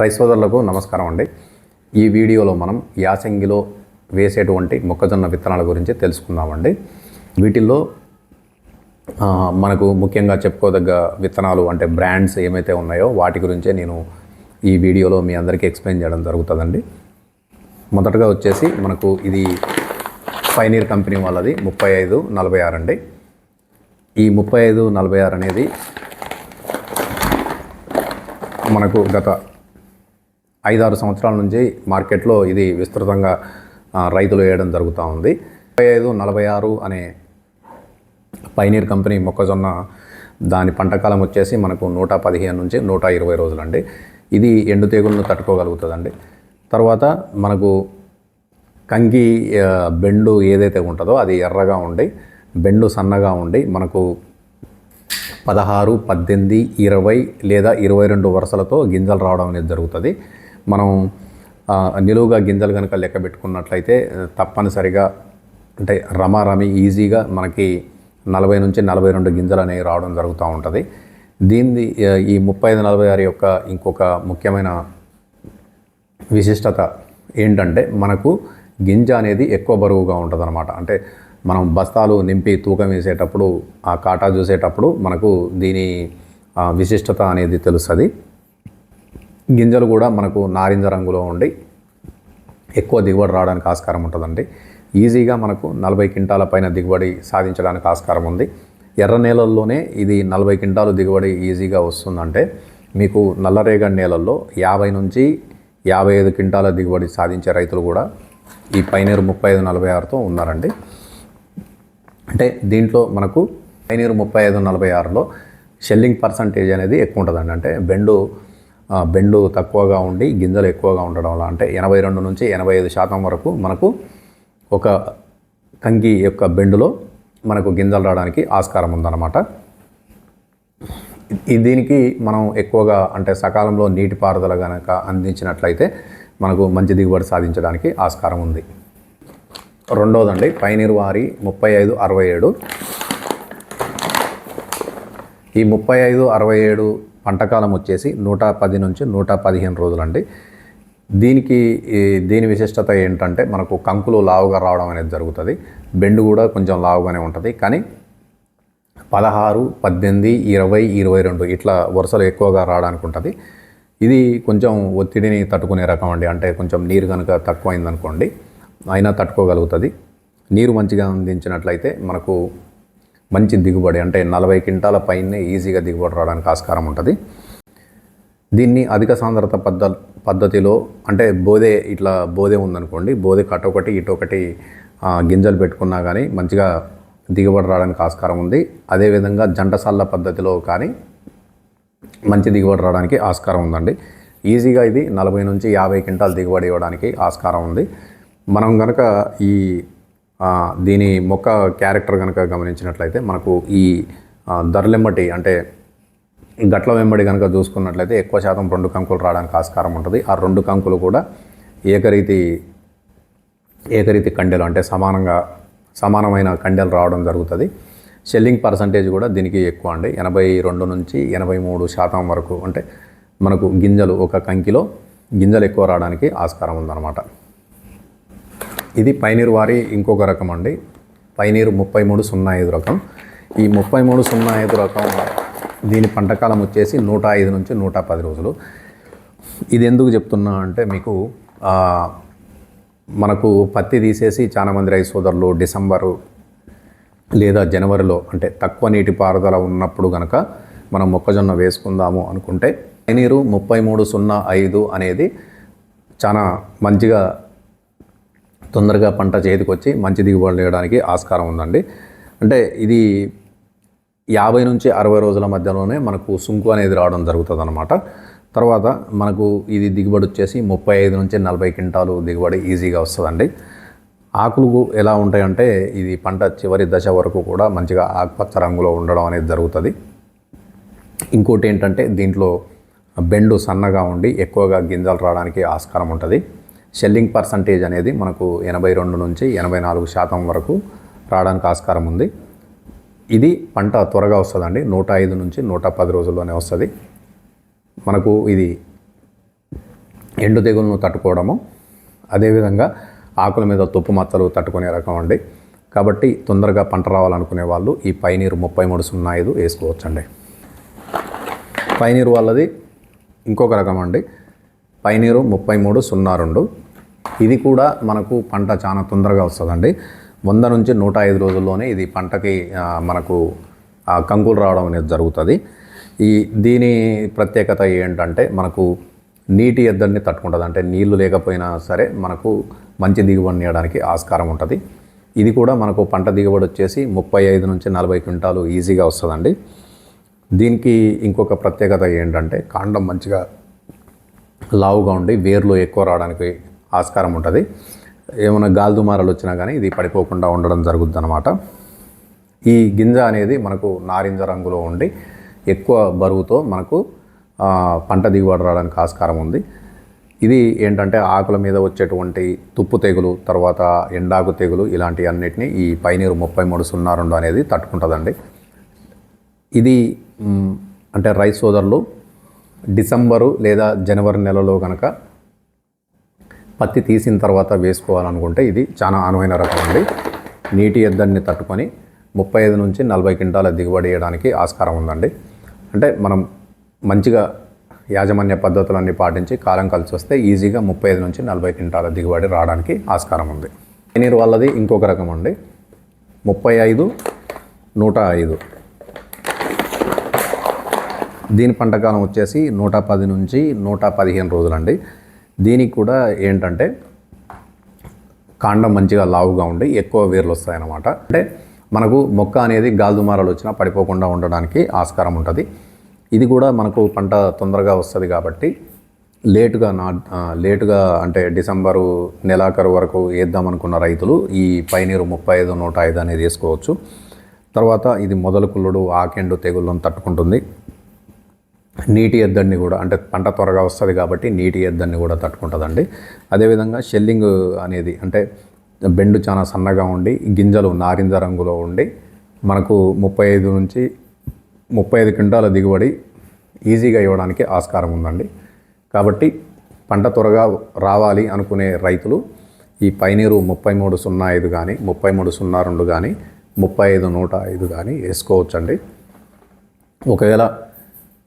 Rice సోదరులకు నమస్కారం అండి. ఈ వీడియోలో మనం యాసంగిలో వేసేటువంటి మొక్కజొన్న విత్తనాల గురించి తెలుసుకుందామండి. వీటిల్లో మనకు ముఖ్యంగా చెప్పుకోదగ్గ విత్తనాలు అంటే బ్రాండ్స్ ఏమైతే ఉన్నాయో వాటి గురించే నేను ఈ వీడియోలో మీ అందరికీ ఎక్స్ప్లెయిన్ చేయడం జరుగుతుందండి. మొదటగా వచ్చేసి మనకు ఇది పైనీర్ కంపెనీ వాళ్ళది ముప్పై ఐదు నలభై ఆరు అండి. ఈ ముప్పై ఐదు నలభై ఆరు అనేది మనకు గత ఐదారు సంవత్సరాల నుంచి మార్కెట్లో ఇది విస్తృతంగా రైతులు వేయడం జరుగుతూ ఉంది. ముప్పై ఐదు నలభై ఆరు అనే పైనీర్ కంపెనీ మొక్కజొన్న దాని పంటకాలం వచ్చేసి మనకు నూట పదిహేను నుంచి నూట ఇరవై రోజులండి. ఇది ఎండు తెగులను తట్టుకోగలుగుతుందండి. తర్వాత మనకు కంకి బెండు ఏదైతే ఉంటుందో అది ఎర్రగా ఉండి బెండు సన్నగా ఉండి మనకు పదహారు పద్దెనిమిది ఇరవై లేదా ఇరవై రెండు వరుసలతో గింజలు రావడం అనేది జరుగుతుంది. మనం నిలువుగా గింజలు కనుక లెక్క పెట్టుకున్నట్లయితే తప్పనిసరిగా అంటే రమారమి ఈజీగా మనకి నలభై నుంచి నలభై రెండు గింజలు అనేవి రావడం జరుగుతూ ఉంటుంది. దీన్ని ఈ ముప్పై ఐదు నలభై ఆరు యొక్క ఇంకొక ముఖ్యమైన విశిష్టత ఏంటంటే మనకు గింజ అనేది ఎక్కువ బరువుగా ఉంటుంది అనమాట అంటే మనం బస్తాలు నింపి తూకం వేసేటప్పుడు ఆ కాటా చూసేటప్పుడు మనకు దీని విశిష్టత అనేది తెలుస్తుంది. గింజలు కూడా మనకు నారింజ రంగులో ఉండి ఎక్కువ దిగుబడి రావడానికి ఆస్కారం ఉంటుందండి. ఈజీగా మనకు నలభై క్వింటాల పైన దిగుబడి సాధించడానికి ఆస్కారం ఉంది. ఎర్ర నేలల్లోనే ఇది నలభై క్వింటాలు దిగుబడి ఈజీగా వస్తుందంటే మీకు నల్లరేగడి నేలల్లో యాభై నుంచి యాభై ఐదు క్వింటాల దిగుబడి సాధించే రైతులు కూడా ఈ పైనీరు ముప్పై ఐదు నలభై ఆరుతో ఉన్నారండి. అంటే దీంట్లో మనకు పైనీరు ముప్పై ఐదు నలభై ఆరులో షెల్లింగ్ పర్సంటేజ్ అనేది ఎక్కువ ఉంటుందండి. అంటే బెండు బెండ్లు తక్కువగా ఉండి గింజలు ఎక్కువగా ఉండడం వల్ల అంటే ఎనభై రెండు నుంచి ఎనభై ఐదు శాతం వరకు మనకు ఒక కంకి యొక్క బెండులో మనకు గింజలు రావడానికి ఆస్కారం ఉందన్నమాట. ఈ- దీనికి మనం ఎక్కువగా అంటే సకాలంలో నీటిపారుదల కనుక అందించినట్లయితే మనకు మంచి దిగుబడి సాధించడానికి ఆస్కారం ఉంది. రెండోదండి పైనీరు వారి ముప్పై ఐదు అరవై ఏడు. ఈ ముప్పై ఐదు అరవై ఏడు పంటకాలం వచ్చేసి నూట పది నుంచి నూట పదిహేను రోజులండి. దీనికి దీని విశిష్టత ఏంటంటే మనకు కంకులు లావుగా రావడం అనేది జరుగుతుంది. బెండు కూడా కొంచెం లావుగానే ఉంటుంది. కానీ పదహారు పద్దెనిమిది ఇరవై ఇరవై రెండు ఇట్లా వరుసలు ఎక్కువగా రావడానికి ఉంటుంది. ఇది కొంచెం ఒత్తిడిని తట్టుకునే రకం అండి. అంటే కొంచెం నీరు కనుక తక్కువైందనుకోండి అయినా తట్టుకోగలుగుతుంది. నీరు మంచిగా అందించినట్లయితే మనకు మంచి దిగుబడి అంటే నలభై క్వింటాల పైనే ఈజీగా దిగుబడి రావడానికి ఆస్కారం ఉంటుంది. దీన్ని అధిక సాంద్రత పద్ధ పద్ధతిలో అంటే బోధే ఇట్లా బోధే ఉందనుకోండి బోధే కటొకటి ఇటొకటి గింజలు పెట్టుకున్నా కానీ మంచిగా దిగుబడి రావడానికి ఆస్కారం ఉంది. అదేవిధంగా జంటసాల పద్ధతిలో కానీ మంచి దిగుబడి రావడానికి ఆస్కారం ఉందండి. ఈజీగా ఇది నలభై నుంచి యాభై క్వింటాల్ దిగుబడి ఇవ్వడానికి ఆస్కారం ఉంది. మనం కనుక ఈ దీని మొక్క క్యారెక్టర్ కనుక గమనించినట్లయితే మనకు ఈ ధరలెమ్మటి అంటే గట్ల వెంబడి కనుక చూసుకున్నట్లయితే ఎక్కువ శాతం రెండు కంకులు రావడానికి ఆస్కారం ఉంటుంది. ఆ రెండు కంకులు కూడా ఏకరీతి ఏకరీతి కండెలు అంటే సమానంగా సమానమైన కండెలు రావడం జరుగుతుంది. షెల్లింగ్ పర్సంటేజ్ కూడా దీనికి ఎక్కువ అండి. ఎనభై రెండు నుంచి ఎనభై మూడు శాతం వరకు అంటే మనకు గింజలు ఒక కంకిలో గింజలు ఎక్కువ రావడానికి ఆస్కారం ఉందన్నమాట. ఇది పైనీరు వారి ఇంకొక రకం అండి. పైనీరు ముప్పై మూడు సున్నా ఐదు రకం. ఈ ముప్పై మూడు సున్నా ఐదు రకం దీని పంటకాలం వచ్చేసి నూట ఐదు నుంచి నూట పది రోజులు. ఇది ఎందుకు చెప్తున్నా అంటే మీకు మనకు పత్తి తీసేసి చాలామంది రైతు సోదరులు డిసెంబరు లేదా జనవరిలో అంటే తక్కువ నీటి పారుదల ఉన్నప్పుడు కనుక మనం మొక్కజొన్న వేసుకుందాము అనుకుంటే పైనీరు ముప్పై మూడు సున్నా ఐదు అనేది చాలా మంచిగా తొందరగా పంట చేతికి వచ్చి మంచి దిగుబడి వేయడానికి ఆస్కారం ఉందండి. అంటే ఇది యాభై నుంచి అరవై రోజుల మధ్యలోనే మనకు సుంకు అనేది రావడం జరుగుతుంది అనమాట తర్వాత మనకు ఇది దిగుబడి వచ్చేసి ముప్పై ఐదు నుంచి నలభై క్వింటాలు దిగుబడి ఈజీగా వస్తుందండి. ఆకులు ఎలా ఉంటాయంటే ఇది పంట చివరి దశ వరకు కూడా మంచిగా ఆకుపచ్చ రంగులో ఉండడం అనేది జరుగుతుంది. ఇంకోటి ఏంటంటే దీంట్లో బెండు సన్నగా ఉండి ఎక్కువగా గింజలు రావడానికి ఆస్కారం ఉంటుంది. షెల్లింగ్ పర్సంటేజ్ అనేది మనకు ఎనభై రెండు నుంచి ఎనభై నాలుగు శాతం వరకు రావడానికి ఆస్కారం ఉంది. ఇది పంట త్వరగా వస్తుందండి. నూట ఐదు నుంచి నూట పది రోజుల్లోనే వస్తుంది. మనకు ఇది ఎండు తెగులను తట్టుకోవడము అదేవిధంగా ఆకుల మీద తుప్పు మచ్చలు తట్టుకునే రకం అండి. కాబట్టి తొందరగా పంట రావాలనుకునే వాళ్ళు ఈ పైనీరు ముప్పై మూడు సున్నా ఐదు వేసుకోవచ్చండి. పైనీరు వాళ్ళది ఇంకొక రకం అండి. పైనీరు ముప్పై మూడు సున్నా రెండు ఇది కూడా మనకు పంట చాలా తొందరగా వస్తుందండి. వంద నుంచి నూట ఐదు రోజుల్లోనే ఇది పంటకి మనకు కంకులు రావడం అనేది జరుగుతుంది. ఈ దీని ప్రత్యేకత ఏంటంటే మనకు నీటి ఎద్దడిని తట్టుకుంటుంది. అంటే నీళ్ళు లేకపోయినా సరే మనకు మంచి దిగుబడిని ఇవ్వడానికి ఆస్కారం ఉంటుంది. ఇది కూడా మనకు పంట దిగుబడి వచ్చేసి ముప్పై ఐదు నుంచి నలభై క్వింటాలు ఈజీగా వస్తుందండి. దీనికి ఇంకొక ప్రత్యేకత ఏంటంటే కాండం మంచిగా లావుగా ఉండి వేర్లు ఎక్కువ రావడానికి ఆస్కారం ఉంటుంది. ఏమైనా గాల్దుమారలు వచ్చినా కానీ ఇది పడిపోకుండా ఉండడం జరుగుద్ది అనమాట ఈ గింజ అనేది మనకు నారింజ రంగులో ఉండి ఎక్కువ బరువుతో మనకు పంట దిగుబడి రావడానికి ఆస్కారం ఉంది. ఇది ఏంటంటే ఆకుల మీద వచ్చేటువంటి తుప్పు తెగులు తర్వాత ఎండాకు తెగులు ఇలాంటి అన్నిటిని ఈ పైనీరు ముప్పై మూడు సున్నా రెండు అనేది తట్టుకుంటుందండి. ఇది అంటే రైస్ సోదరులు డిసెంబరు లేదా జనవరి నెలలో కనుక పత్తి తీసిన తర్వాత వేసుకోవాలనుకుంటే ఇది చాలా అనువైన రకం అండి. నీటి ఎద్దడిని తట్టుకొని ముప్పై ఐదు నుంచి నలభై క్వింటాల దిగుబడి వేయడానికి ఆస్కారం ఉందండి. అంటే మనం మంచిగా యాజమాన్య పద్ధతులన్నీ పాటించి కాలం కలిసి వస్తే ఈజీగా ముప్పై ఐదు నుంచి నలభై క్వింటాల దిగుబడి రావడానికి ఆస్కారం ఉంది. నీరు వాళ్ళది ఇంకొక రకం అండి. ముప్పై ఐదు నూట ఐదు. దీని పంటకాలం వచ్చేసి నూట పది నుంచి నూట పదిహేను రోజులండి. దీనికి కూడా ఏంటంటే కాండం మంచిగా లావుగా ఉండి ఎక్కువ వేర్లు వస్తాయన్నమాట. అంటే మనకు మొక్క అనేది గాల్దుమారాలు వచ్చినా పడిపోకుండా ఉండడానికి ఆస్కారం ఉంటుంది. ఇది కూడా మనకు పంట తొందరగా వస్తుంది కాబట్టి లేటుగా నా లేటుగా అంటే డిసెంబరు నెలాఖరు వరకు వేద్దాం అనుకున్న రైతులు ఈ పైనీరు ముప్పై ఐదు నూట ఐదు అనేది వేసుకోవచ్చు. తర్వాత ఇది మొదలు కుళ్ళుడు ఆకెండు తెగుళ్ళను తట్టుకుంటుంది. నీటి ఎద్దడిని కూడా అంటే పంట త్వరగా వస్తుంది కాబట్టి నీటి ఎద్దడిని కూడా తట్టుకుంటుందండి. అదేవిధంగా షెల్లింగ్ అనేది అంటే బెండు చాలా సన్నగా ఉండి గింజలు నారింజ రంగులో ఉండి మనకు ముప్పై ఐదు నుంచి ముప్పై ఐదు క్వింటాల దిగుబడి ఈజీగా ఇవ్వడానికి ఆస్కారం ఉందండి. కాబట్టి పంట త్వరగా రావాలి అనుకునే రైతులు ఈ పైనీరు ముప్పై మూడు సున్నా ఐదు కానీ ముప్పై మూడు సున్నా రెండు కానీ ముప్పై ఐదు నూట ఐదు కానీ వేసుకోవచ్చండి. ఒకవేళ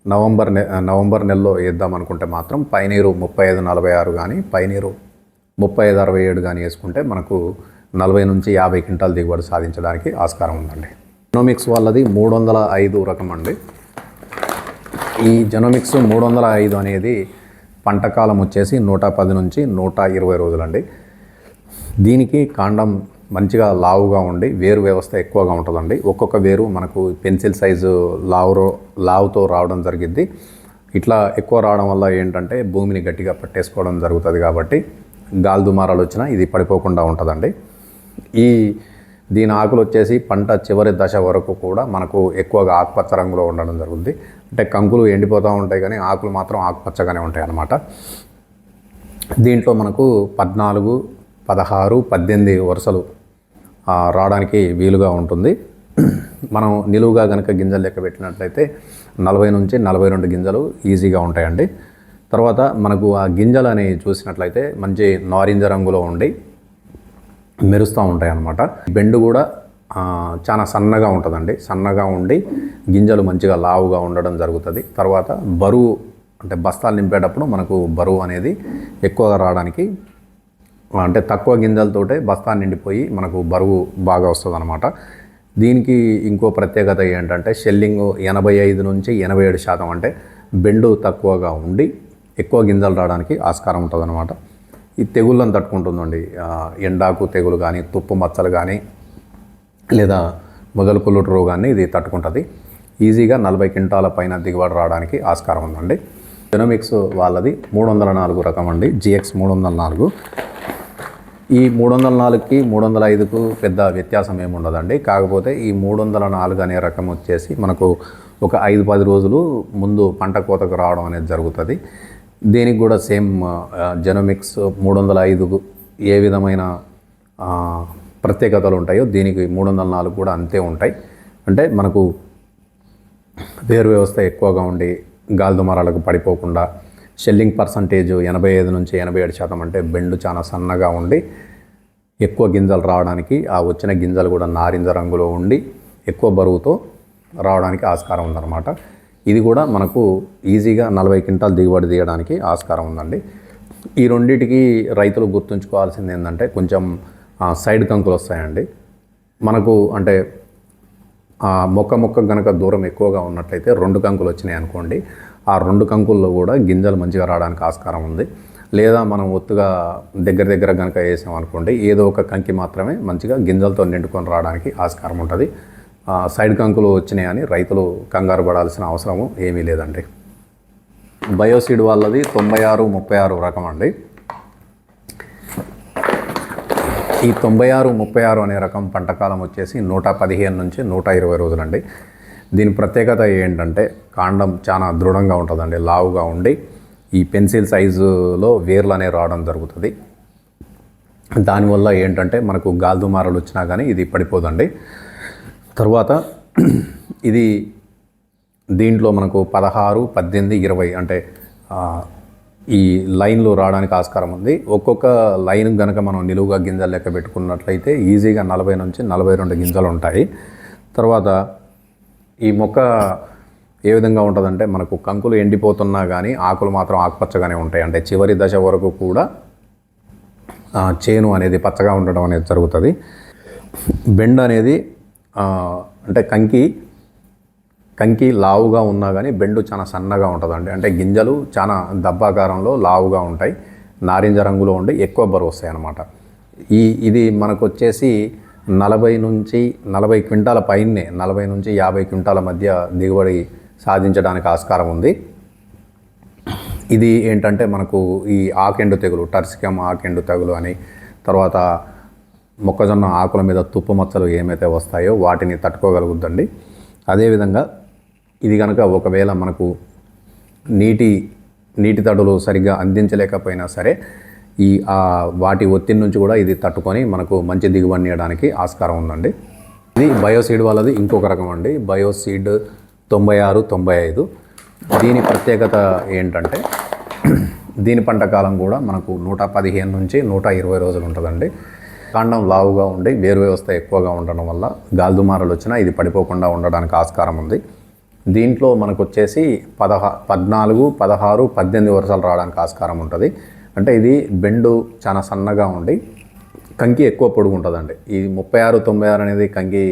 నవంబర్ నె నవంబర్ నెలలో వేద్దాం అనుకుంటే మాత్రం పైనీరు ముప్పై ఐదు నలభై ఆరు కానీ పైనీరు ముప్పై ఐదు అరవై ఏడు కానీ వేసుకుంటే మనకు నలభై నుంచి యాభై క్వింటాల్ దిగుబడి సాధించడానికి ఆస్కారం ఉందండి. జెనోమిక్స్ వాళ్ళది మూడు వందల ఐదు రకం అండి. ఈ జెనోమిక్స్ మూడు వందల ఐదు అనేది పంటకాలం వచ్చేసి నూట పది నుంచి నూట ఇరవై రోజులండి. దీనికి కాండం మంచిగా లావుగా ఉండి వేరు వ్యవస్థ ఎక్కువగా ఉంటుందండి. ఒక్కొక్క వేరు మనకు పెన్సిల్ సైజు లావు లావుతో రావడం జరిగింది ఇట్లా ఎక్కువ రావడం వల్ల ఏంటంటే భూమిని గట్టిగా పట్టేసుకోవడం జరుగుతుంది కాబట్టి గాలి దుమారాలు వచ్చినా ఇది పడిపోకుండా ఉంటుందండి. ఈ దీని ఆకులు వచ్చేసి పంట చివరి దశ వరకు కూడా మనకు ఎక్కువగా ఆకుపచ్చ రంగులో ఉండడం జరుగుతుంది అంటే కంకులు ఎండిపోతూ ఉంటాయి కానీ ఆకులు మాత్రం ఆకుపచ్చగానే ఉంటాయి అన్నమాట. దీంట్లో మనకు పద్నాలుగు పదహారు పద్దెనిమిది వరుసలు రావడానికి వీలుగా ఉంటుంది. మనం నిలువుగా కనుక గింజలు లెక్క పెట్టినట్లయితే నలభై నుంచి నలభై రెండు గింజలు ఈజీగా ఉంటాయండి. తర్వాత మనకు ఆ గింజలు అనేవి చూసినట్లయితే మంచి నారింజ రంగులో ఉండి మెరుస్తూ ఉంటాయి అన్నమాట బెండు కూడా చాలా సన్నగా ఉంటుందండి. సన్నగా ఉండి గింజలు మంచిగా లావుగా ఉండడం జరుగుతుంది. తర్వాత బరువు అంటే బస్తాలు నింపేటప్పుడు మనకు బరువు అనేది ఎక్కువగా రావడానికి అంటే తక్కువ గింజలతోటే బస్తా నిండిపోయి మనకు బరువు బాగా వస్తుంది అనమాట దీనికి ఇంకో ప్రత్యేకత ఏంటంటే షెల్లింగ్ ఎనభై ఐదు నుంచి ఎనభై ఏడు శాతం అంటే బెండు తక్కువగా ఉండి ఎక్కువ గింజలు రావడానికి ఆస్కారం ఉంటుంది అనమాట ఈ తెగుళ్ళను తట్టుకుంటుందండి. ఎండాకు తెగులు కానీ తుప్పు మచ్చలు కానీ లేదా మొదలు కుల్లుటు రోగాన్ని ఇది తట్టుకుంటుంది. ఈజీగా నలభై క్వింటాల పైన దిగుబడి రావడానికి ఆస్కారం ఉందండి. జెనోమిక్స్ వాళ్ళది మూడు వందల నాలుగు రకం అండి. జిఎక్స్ మూడు వందల నాలుగు. ఈ మూడు వందల నాలుగుకి మూడు వందల ఐదుకు పెద్ద వ్యత్యాసం ఏముండదండి. కాకపోతే ఈ మూడు వందల నాలుగు అనే రకం వచ్చేసి మనకు ఒక ఐదు పది రోజులు ముందు పంట కోతకు రావడం అనేది జరుగుతుంది. దీనికి కూడా సేమ్ జెనోమిక్స్ మూడు వందల ఐదుకు ఏ విధమైన ప్రత్యేకతలు ఉంటాయో దీనికి మూడు వందల నాలుగు కూడా అంతే ఉంటాయి. అంటే మనకు వేరు వ్యవస్థ ఎక్కువగా ఉండి గాలిదుమారాలకు పడిపోకుండా షెల్లింగ్ పర్సంటేజ్ ఎనభై ఐదు నుంచి ఎనభై ఏడు శాతం అంటే బెండు చాలా సన్నగా ఉండి ఎక్కువ గింజలు రావడానికి ఆ వచ్చిన గింజలు కూడా నారింజ రంగులో ఉండి ఎక్కువ బరువుతో రావడానికి ఆస్కారం ఉందన్నమాట. ఇది కూడా మనకు ఈజీగా నలభై క్వింటాల్ దిగుబడి తీయడానికి ఆస్కారం ఉందండి. ఈ రెండింటికి రైతులు గుర్తుంచుకోవాల్సింది ఏంటంటే కొంచెం సైడ్ కంకులు వస్తాయండి. మనకు అంటే మొక్క మొక్క గనక దూరం ఎక్కువగా ఉన్నట్లయితే రెండు కంకులు వచ్చినాయి అనుకోండి ఆ రెండు కంకుల్లో కూడా గింజలు మంచిగా రావడానికి ఆస్కారం ఉంది. లేదా మనం ఒత్తుగా దగ్గర దగ్గర కనుక వేసాం అనుకోండి ఏదో ఒక కంకి మాత్రమే మంచిగా గింజలతో నిండుకొని రావడానికి ఆస్కారం ఉంటుంది. సైడ్ కంకులు వచ్చినాయని రైతులు కంగారు పడాల్సిన అవసరము ఏమీ లేదండి. బయోసీడ్ వాళ్ళది తొంభై ఆరు ముప్పై ఆరు రకం అండి. ఈ తొంభై ఆరు ముప్పై ఆరు అనే రకం పంటకాలం వచ్చేసి నూట పదిహేను నుంచి నూట ఇరవై రోజులండి. దీని ప్రత్యేకత ఏంటంటే కాండం చాలా దృఢంగా ఉంటుందండి లావుగా ఉండి ఈ పెన్సిల్ సైజులో వేర్లు అనేవి రావడం జరుగుతుంది. దానివల్ల ఏంటంటే మనకు గాల్దుమారలు వచ్చినా కానీ ఇది పడిపోదండి. తర్వాత ఇది దీంట్లో మనకు పదహారు పద్దెనిమిది ఇరవై అంటే ఈ లైన్లో రావడానికి ఆస్కారం ఉంది. ఒక్కొక్క లైన్ కనుక మనం నిలువుగా గింజలు లెక్క పెట్టుకున్నట్లయితే ఈజీగా నలభై నుంచి నలభై రెండు గింజలు ఉంటాయి. తర్వాత ఈ మొక్క ఏ విధంగా ఉంటుందంటే మనకు కంకులు ఎండిపోతున్నా కానీ ఆకులు మాత్రం ఆకుపచ్చగానే ఉంటాయి. అంటే చివరి దశ వరకు కూడా చేను అనేది పచ్చగా ఉండడం అనేది జరుగుతుంది. బెండ్ అనేది అంటే కంకి కంకి లావుగా ఉన్నా కానీ బెండు చాలా సన్నగా ఉంటుందండి. అంటే గింజలు చాలా దబ్బాకారంలో లావుగా ఉంటాయి. నారింజ రంగులో ఉండి ఎక్కువ బరువు వస్తాయి అన్నమాట ఈ ఇది మనకు వచ్చేసి నలభై నుంచి నలభై క్వింటాల పైనే నలభై నుంచి యాభై క్వింటాల మధ్య దిగుబడి సాధించడానికి ఆస్కారం ఉంది. ఇది ఏంటంటే మనకు ఈ ఆకెండు తెగులు టర్సికం ఆకెండు తెగులు అని తర్వాత మొక్కజొన్న ఆకుల మీద తుప్పు మచ్చలు ఏమైతే వస్తాయో వాటిని తట్టుకోగలుగుద్దండి. అదేవిధంగా ఇది కనుక ఒకవేళ మనకు నీటి నీటి తడులు సరిగ్గా అందించలేకపోయినా సరే ఈ వాటి ఒత్తిడి నుంచి కూడా ఇది తట్టుకొని మనకు మంచి దిగుబడి ఇవ్వడానికి ఆస్కారం ఉందండి. ఇది బయోసీడ్ వాళ్ళది ఇంకొక రకం అండి. బయోసీడ్ తొంభై ఆరు తొంభై ఐదు. దీని ప్రత్యేకత ఏంటంటే దీని పంట కాలం కూడా మనకు నూట పదిహేను నుంచి నూట ఇరవై రోజులు ఉంటుందండి. కాండం లావుగా ఉండి వేరు వ్యవస్థ ఎక్కువగా ఉండడం వల్ల గాల్దుమారలు వచ్చినా ఇది పడిపోకుండా ఉండడానికి ఆస్కారం ఉంది. దీంట్లో మనకు వచ్చేసి పదహా పద్నాలుగు పదహారు పద్దెనిమిది వరుసలు రావడానికి ఆస్కారం ఉంటుంది. అంటే ఇది బెండు చాలా సన్నగా ఉండి కంకి ఎక్కువ పొడుగు ఉంటుందండి. ఈ ముప్పై ఆరు తొంభై ఆరు అనేది కంకి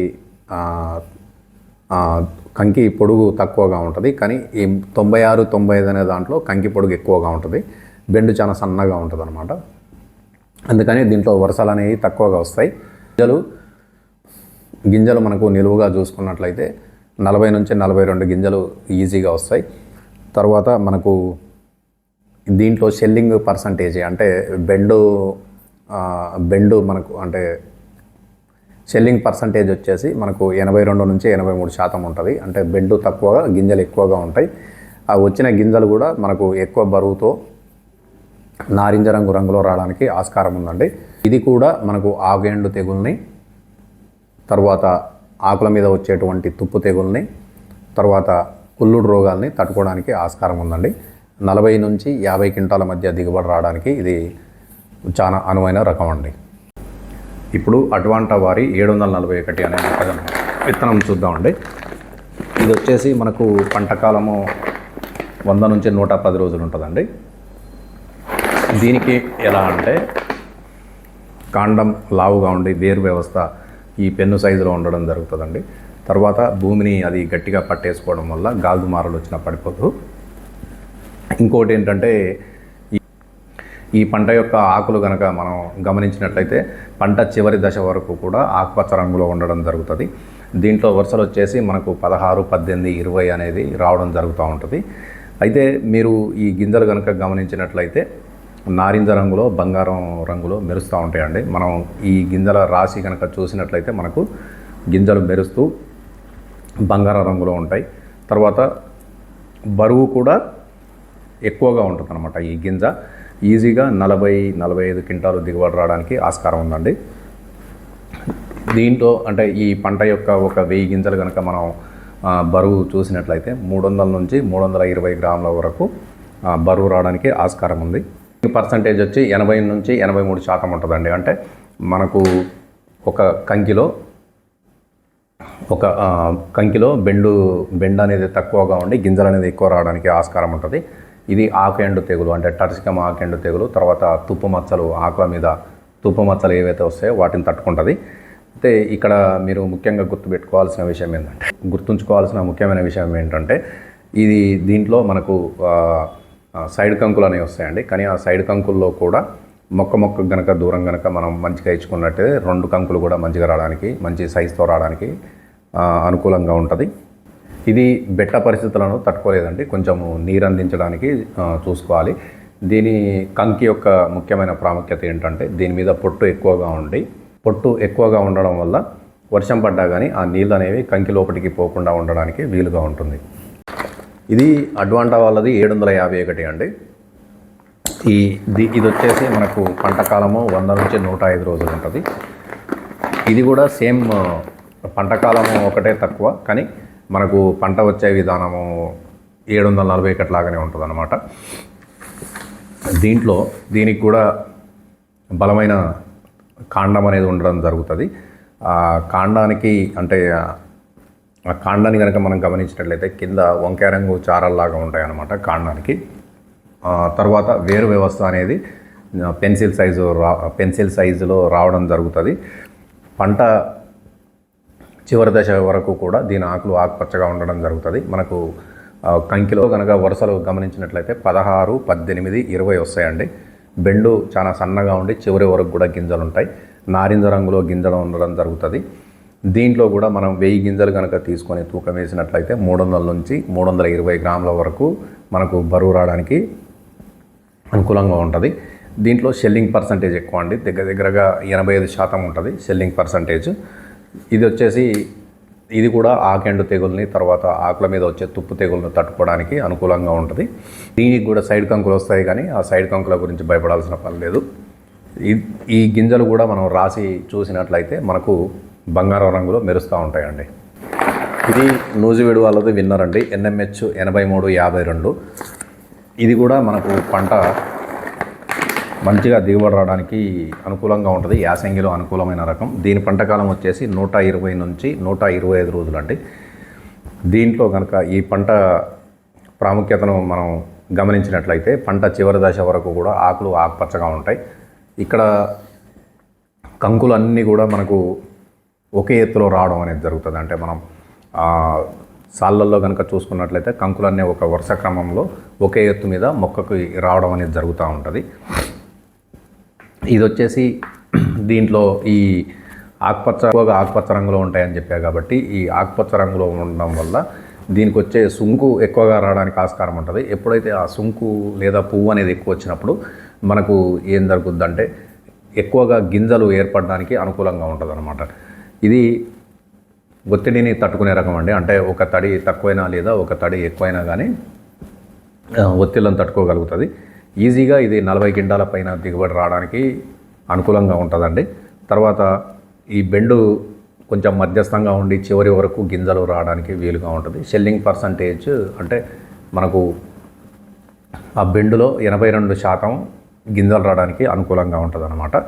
కంకి పొడుగు తక్కువగా ఉంటుంది. కానీ ఈ తొంభై ఆరు తొంభై ఐదు అనే దాంట్లో కంకి పొడుగు ఎక్కువగా ఉంటుంది. బెండు చాలా సన్నగా ఉంటుంది అనమాట అందుకని దీంట్లో వరుసలు అనేవి తక్కువగా వస్తాయి. గింజలు గింజలు మనకు నిలువుగా చూసుకున్నట్లయితే నలభై నుంచి నలభై రెండు గింజలు ఈజీగా వస్తాయి. తర్వాత మనకు దీంట్లో షెల్లింగ్ పర్సంటేజ్ అంటే బెండు బెండు మనకు అంటే షెల్లింగ్ పర్సంటేజ్ వచ్చేసి మనకు ఎనభై రెండు నుంచి ఎనభై మూడు శాతం ఉంటుంది. అంటే బెండు తక్కువగా గింజలు ఎక్కువగా ఉంటాయి. ఆ వచ్చిన గింజలు కూడా మనకు ఎక్కువ బరువుతో నారింజ రంగు రంగులో రావడానికి ఆస్కారం ఉందండి. ఇది కూడా మనకు ఆగేండు తెగుల్ని తర్వాత ఆకుల మీద వచ్చేటువంటి తుప్పు తెగుల్ని తర్వాత కుళ్ళుడు రోగాల్ని తట్టుకోవడానికి ఆస్కారం ఉందండి. నలభై నుంచి యాభై క్వింటాల మధ్య దిగుబడి రావడానికి ఇది చాలా అనువైన రకం అండి. ఇప్పుడు అడ్వాంటా వారి ఏడు వందల నలభై ఒకటి అనే మొక్కజొన్న విత్తనం చూద్దామండి. ఇది వచ్చేసి మనకు పంటకాలము వంద నుంచి నూట పది రోజులు ఉంటుందండి. దీనికి ఎలా అంటే కాండం లావుగా ఉండి వేరు వ్యవస్థ ఈ పెన్ను సైజులో ఉండడం జరుగుతుందండి. తర్వాత భూమిని అది గట్టిగా పట్టేసుకోవడం వల్ల గాల్దుమారలు వచ్చిన పడిపోదు. ఇంకోటి ఏంటంటే ఈ- పంట యొక్క ఆకులు కనుక మనం గమనించినట్లయితే పంట చివరి దశ వరకు కూడా ఆకుపచ్చ రంగులో ఉండడం జరుగుతుంది. దీంట్లో వరుసలు వచ్చేసి మనకు పదహారు పద్దెనిమిది ఇరవై అనేది రావడం జరుగుతూ ఉంటుంది. అయితే మీరు ఈ గింజలు కనుక గమనించినట్లయితే నారింజ రంగులో బంగారం రంగులో మెరుస్తూ ఉంటాయండి. మనం ఈ గింజల రాశి కనుక చూసినట్లయితే మనకు గింజలు మెరుస్తూ బంగారం రంగులో ఉంటాయి. తర్వాత బరువు కూడా ఎక్కువగా ఉంటుంది అనమాట ఈ గింజ. ఈజీగా నలభై నలభై ఐదు క్వింటాలు దిగుబడి రావడానికి ఆస్కారం ఉందండి. దీంట్లో అంటే ఈ పంట యొక్క ఒక వెయ్యి గింజలు కనుక మనం బరువు చూసినట్లయితే మూడు వందల నుంచి మూడు వందల ఇరవై గ్రాముల వరకు బరువు రావడానికి ఆస్కారం ఉంది. పర్సంటేజ్ వచ్చి ఎనభై నుంచి ఎనభై మూడు శాతం ఉంటుందండి. అంటే మనకు ఒక కంకిలో ఒక కంకిలో బెండు బెండు అనేది తక్కువగా ఉండి గింజలు అనేది ఎక్కువ రావడానికి ఆస్కారం ఉంటుంది. ఇది ఆకెండు తెగులు అంటే టర్సికం ఆకెండు తెగులు తర్వాత తుప్పు మచ్చలు ఆకుల మీద తుప్పు మచ్చలు ఏవైతే వస్తాయో వాటిని తట్టుకుంటుంది. అయితే ఇక్కడ మీరు ముఖ్యంగా గుర్తుపెట్టుకోవాల్సిన విషయం ఏంటంటే గుర్తుంచుకోవాల్సిన ముఖ్యమైన విషయం ఏంటంటే ఇది దీంట్లో మనకు సైడ్ కంకులు అనేవి వస్తాయండి. కానీ ఆ సైడ్ కంకుల్లో కూడా మొక్క మొక్క గనక దూరం గనక మనం మంచిగా ఇచ్చుకున్నట్టే రెండు కంకులు కూడా మంచిగా రావడానికి మంచి సైజుతో రావడానికి అనుకూలంగా ఉంటుంది. ఇది బెట్ట పరిస్థితులను తట్టుకోలేదండి. కొంచెము నీరు అందించడానికి చూసుకోవాలి. దీని కంకి యొక్క ముఖ్యమైన ప్రాముఖ్యత ఏంటంటే దీని మీద పొట్టు ఎక్కువగా ఉండి పొట్టు ఎక్కువగా ఉండడం వల్ల వర్షం పడ్డా కానీ ఆ నీళ్ళు అనేవి కంకి లోపలికి పోకుండా ఉండడానికి వీలుగా ఉంటుంది. ఇది అడ్వాంటా వాళ్ళది ఏడు వందల యాభై ఒకటి అండి. ఈ దీ ఇది వచ్చేసి మనకు పంట కాలము వంద నుంచి నూట ఐదు రోజులు ఉంటుంది. ఇది కూడా సేమ్ పంట కాలము ఒకటే తక్కువ కానీ మనకు పంట వచ్చే విధానము ఏడు వందల నలభై ఒకటి లాగానే ఉంటుంది అనమాట దీంట్లో దీనికి కూడా బలమైన కాండం అనేది ఉండడం జరుగుతుంది. ఆ కాండానికి అంటే ఆ కాండాన్ని కనుక మనం గమనించినట్లయితే కింద వంకాయ రంగు చారల్లాగా ఉంటాయి అన్నమాట కాండానికి తర్వాత వేరు వ్యవస్థ అనేది పెన్సిల్ సైజు రా పెన్సిల్ సైజులో రావడం జరుగుతుంది. పంట చివరి దశ వరకు కూడా దీని ఆకులు ఆకుపచ్చగా ఉండడం జరుగుతుంది. మనకు కంకిలో కనుక వరుసలు గమనించినట్లయితే పదహారు పద్దెనిమిది ఇరవై వస్తాయండి. బెండు చాలా సన్నగా ఉండి చివరి వరకు కూడా గింజలు ఉంటాయి నారింజ రంగులో గింజలు ఉండడం జరుగుతుంది. దీంట్లో కూడా మనం వెయ్యి గింజలు కనుక తీసుకొని తూకం వేసినట్లయితే మూడు వందల నుంచి మూడు వందల ఇరవై గ్రాముల వరకు మనకు బరువు రావడానికి అనుకూలంగా ఉంటుంది. దీంట్లో షెల్లింగ్ పర్సంటేజ్ ఎక్కువ అండి. దగ్గర దగ్గరగా ఎనభై ఐదు శాతం ఉంటుంది షెల్లింగ్ పర్సంటేజ్. ఇది వచ్చేసి ఇది కూడా ఆకెండు తెగుల్ని తర్వాత ఆకుల మీద వచ్చే తుప్పు తెగుల్ని తట్టుకోవడానికి అనుకూలంగా ఉంటుంది. దీనికి కూడా సైడ్ కంకులు వస్తాయి కానీ ఆ సైడ్ కంకుల గురించి భయపడాల్సిన పని లేదు. ఈ- ఈ గింజలు కూడా మనం రాసి చూసినట్లయితే మనకు బంగారం రంగులో మెరుస్తూ ఉంటాయండి. ఇది నూజివీడు వాళ్ళది విన్నర్ అండి. ఎన్ఎంహెచ్ ఎనభై మూడు యాభై రెండు. ఇది కూడా మనకు పంట మంచిగా దిగుబడి రావడానికి అనుకూలంగా ఉంటుంది. యాసంగిలో అనుకూలమైన రకం. దీని పంట కాలం వచ్చేసి నూట ఇరవై నుంచి నూట ఇరవై ఐదు రోజులు అండి దీంట్లో కనుక ఈ పంట ప్రాముఖ్యతను మనం గమనించినట్లయితే పంట చివరి దశ వరకు కూడా ఆకులు ఆకుపచ్చగా ఉంటాయి. ఇక్కడ కంకులు అన్నీ కూడా మనకు ఒకే ఎత్తులో రావడం అనేది జరుగుతుంది. అంటే మనం సాళ్ళల్లో కనుక చూసుకున్నట్లయితే కంకులన్నీ ఒక వరుస క్రమంలో ఒకే ఎత్తు మీద మొక్కకు రావడం అనేది జరుగుతూ ఉంటుంది. ఇది వచ్చేసి దీంట్లో ఈ ఆకుపచ్చ ఎక్కువగా ఆకుపచ్చ రంగులో ఉంటాయని చెప్పా కాబట్టి ఈ ఆకుపచ్చ రంగులో ఉండడం వల్ల దీనికి వచ్చే సుంకు ఎక్కువగా రావడానికి ఆస్కారం ఉంటుంది. ఎప్పుడైతే ఆ సుంకు లేదా పువ్వు అనేది ఎక్కువ వచ్చినప్పుడు మనకు ఏం జరుగుద్దంటే ఎక్కువగా గింజలు ఏర్పడడానికి అనుకూలంగా ఉంటుంది అనమాట ఇది ఒత్తిడిని తట్టుకునే రకం అండి. అంటే ఒక తడి తక్కువైనా లేదా ఒక తడి ఎక్కువైనా కానీ ఒత్తిళ్ళను తట్టుకోగలుగుతుంది. ఈజీగా ఇది నలభై గిండాల పైన దిగుబడి రావడానికి అనుకూలంగా ఉంటుందండి. తర్వాత ఈ బెండు కొంచెం మధ్యస్థంగా ఉండి చివరి వరకు గింజలు రావడానికి వీలుగా ఉంటుంది. షెల్లింగ్ పర్సంటేజ్ అంటే మనకు ఆ బెండులో ఎనభై రెండు శాతం గింజలు రావడానికి అనుకూలంగా ఉంటుంది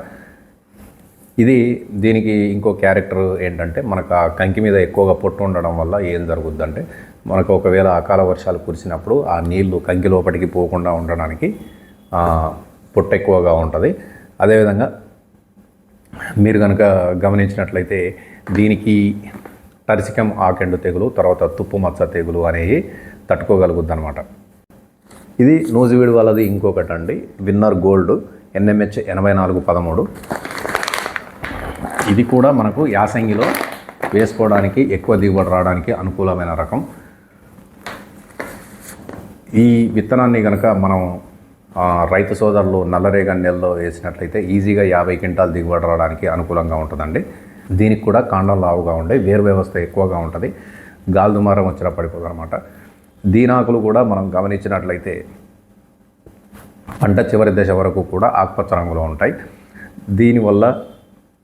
ఇది దీనికి ఇంకో క్యారెక్టర్ ఏంటంటే మనకు ఆ కంకి మీద ఎక్కువగా పొట్టు ఉండడం వల్ల ఏం జరుగుద్దంటే మనకు ఒకవేళ అకాల వర్షాలు కురిసినప్పుడు ఆ నీళ్ళు కంకి లోపలికి పోకుండా ఉండడానికి పొట్ట ఎక్కువగా ఉంటుంది. అదేవిధంగా మీరు కనుక గమనించినట్లయితే దీనికి తరిసికం ఆకెండు తెగులు తర్వాత తుప్పు మచ్చ తెగులు అనేవి తట్టుకోగలుగుద్ది అనమాట ఇది నూజివీడు వాళ్ళది ఇంకొకటి అండి విన్నర్ గోల్డ్ ఎన్ఎంహెచ్ ఎనభై నాలుగు పదమూడు. ఇది కూడా మనకు యాసంగిలో వేసుకోవడానికి ఎక్కువ దిగుబడి రావడానికి అనుకూలమైన రకం. ఈ విత్తనాన్ని కనుక మనం రైతు సోదరులు నల్లరేగడి నెలలో వేసినట్లయితే ఈజీగా యాభై క్వింటాల్ దిగుబడి రావడానికి అనుకూలంగా ఉంటుందండి. దీనికి కూడా కాండం లావుగా ఉండే వేరు వ్యవస్థ ఎక్కువగా ఉంటుంది. గాలి దుమారం వచ్చినా పడిపోదు అనమాట దీనాకులు కూడా మనం గమనించినట్లయితే పంట చివరి దశ వరకు కూడా ఆకుపచ్చ రంగులో ఉంటాయి. దీనివల్ల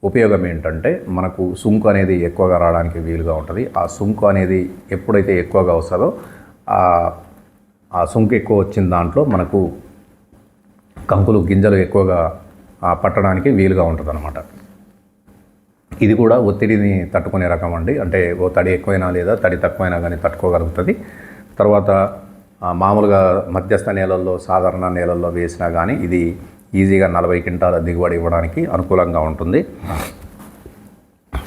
ఉపయోగం ఏంటంటే మనకు సుంకు అనేది ఎక్కువగా రావడానికి వీలుగా ఉంటుంది. ఆ సుంకు అనేది ఎప్పుడైతే ఎక్కువగా వస్తుందో ఆ సుంకు ఎక్కువ వచ్చిన దాంట్లో మనకు కంకులు గింజలు ఎక్కువగా పట్టడానికి వీలుగా ఉంటుంది ఇది కూడా ఒత్తిడిని తట్టుకునే రకం అండి. అంటే ఓ తడి ఎక్కువైనా లేదా తడి తక్కువైనా కానీ తట్టుకోగలుగుతుంది. తర్వాత మామూలుగా మధ్యస్థ నేలల్లో సాధారణ నేలల్లో వేసినా కానీ ఇది ఈజీగా నలభై క్వింటాల దిగుబడి ఇవ్వడానికి అనుకూలంగా ఉంటుంది.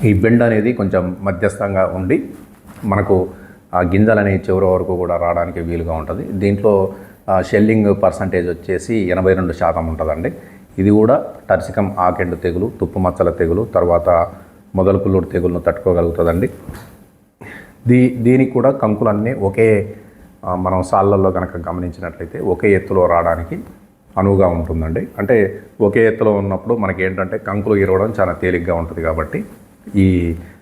ఈ బెండ్ అనేది కొంచెం మధ్యస్థంగా ఉండి మనకు ఆ గింజలు అనేవి చివరి వరకు కూడా రావడానికి వీలుగా ఉంటుంది. దీంట్లో షెల్లింగ్ పర్సంటేజ్ వచ్చేసి ఎనభై రెండు శాతం ఉంటుందండి. ఇది కూడా టర్సికం ఆకెండు తెగులు తుప్పు మచ్చల తెగులు తర్వాత మొదలు పుల్లుడు తెగులను తట్టుకోగలుగుతుందండి. దీ దీనికి కూడా కంకులన్నీ ఒకే మనం సాళ్ళల్లో కనుక గమనించినట్లయితే ఒకే ఎత్తులో రావడానికి అనువుగా ఉంటుందండి. అంటే ఒకే ఎత్తులో ఉన్నప్పుడు మనకి ఏంటంటే కంకులు ఇరవడం చాలా తేలిగ్గా ఉంటుంది కాబట్టి ఈ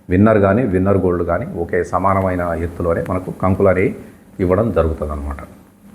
విన్నర్ కానీ విన్నర్ గోల్డ్ కానీ ఒకే సమానమైన ఎత్తులోనే మనకు కంకులు అనేవి ఇవ్వడం జరుగుతుంది